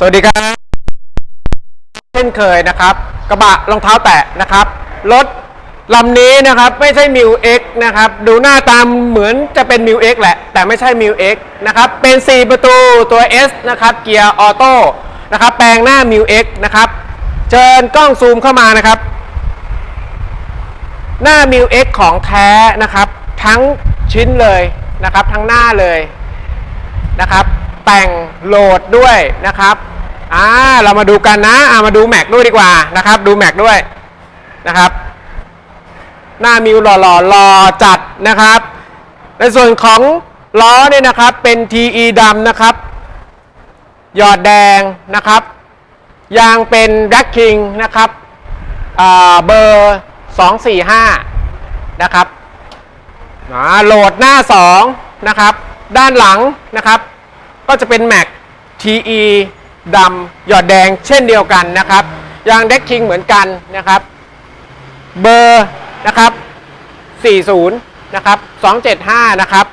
สวัสดีครับ เช่นเคยนะครับ กระบะรองเท้าแตะนะครับ รถลำนี้นะครับไม่ใช่มิวเอ็กนะครับ ดูหน้าตามเหมือนจะเป็นมิวเอ็กแหละ แต่ไม่ใช่มิวเอ็กนะครับ เป็น 4 ประตูตัว S นะครับ เกียร์ออโต้นะครับ แปลงหน้ามิวเอ็กนะครับ เชิญกล้องซูมเข้ามานะครับ หน้ามิวเอ็กของแท้นะครับ ทั้งชิ้นเลยนะครับ ทั้งหน้าเลยนะครับ แต่งโหลดด้วยนะครับอ่าเรามาดูกันนะอ่ามาดูแม็กด้วยดีกว่านะครับ ดูแม็กด้วยนะครับ หน้ามิวหล่อหล่อหล่อจัดนะครับ ในส่วนของล้อเนี่ยนะครับเป็น TE ดำนะครับ หยอดแดงนะครับ ยางเป็นแบล็กคิงนะครับอ่าเบอร์ 245 นะครับอ่าโหลดหน้า 2 นะครับ ด้านหลังนะครับ ก็จะเป็น Mac TE ดำหยอดแดงเช่นเดียวกันนะครับ ยางแดกคิงเหมือนกันนะครับ เบอร์นะครับ 40 นะครับ 275 นะครับ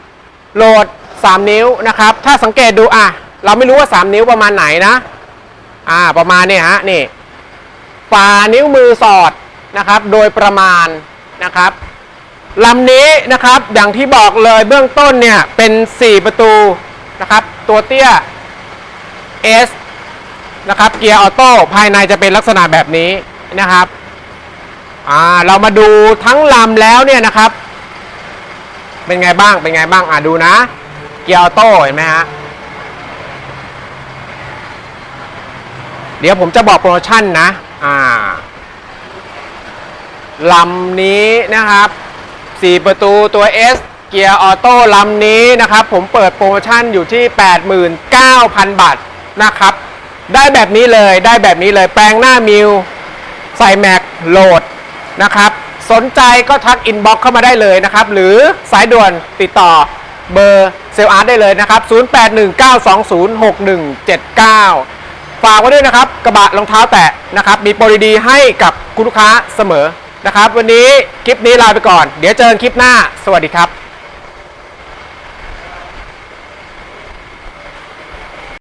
โหลด 3 นิ้วนะครับ ถ้าสังเกตดูอะ เราไม่รู้ว่า 3 นิ้วประมาณไหนนะ อ่า ประมาณเนี่ยฮะ นี่ฝ่านิ้วมือสอดนะครับ โดยประมาณนะครับลำนี้นะครับ อย่างที่บอกเลยเบื้องต้นเนี่ย เป็น 4 ประตู นะครับ ตัวเตี้ย S นะครับ เกียร์ออโต้ภายในจะเป็นลักษณะแบบนี้นะครับอ่าเรามาดูทั้งลำแล้วเนี่ยนะครับ เป็นไงบ้างเป็นไงบ้างอ่าดูนะ เกียร์ออโต้เห็นไหมฮะเดี๋ยวผมจะบอกโปรโมชั่นนะอ่าลำนี้นะครับ 4 ประตูตัว S กียร์ออโต้ลำนี้นะครับ ผมเปิดโปรโมชั่นอยู่ที่ 89,000 บาทนะครับ ได้แบบนี้เลยได้แบบนี้เลยแปลงหน้ามิว ใส่แม็กโหลดนะครับ สนใจก็ทักอินบ็อกเข้ามาได้เลยนะครับ หรือสายด่วนติดต่อเบอร์เซลอาร์ตได้เลยนะครับ 0819206179 ฝากไว้ด้วยนะครับ กระบะรองเท้าแตะนะครับ มีโปรดีๆให้กับคุณลูกค้าเสมอนะครับ วันนี้คลิปนี้ลาไปก่อน เดี๋ยวเจอกันคลิปหน้า สวัสดีครับ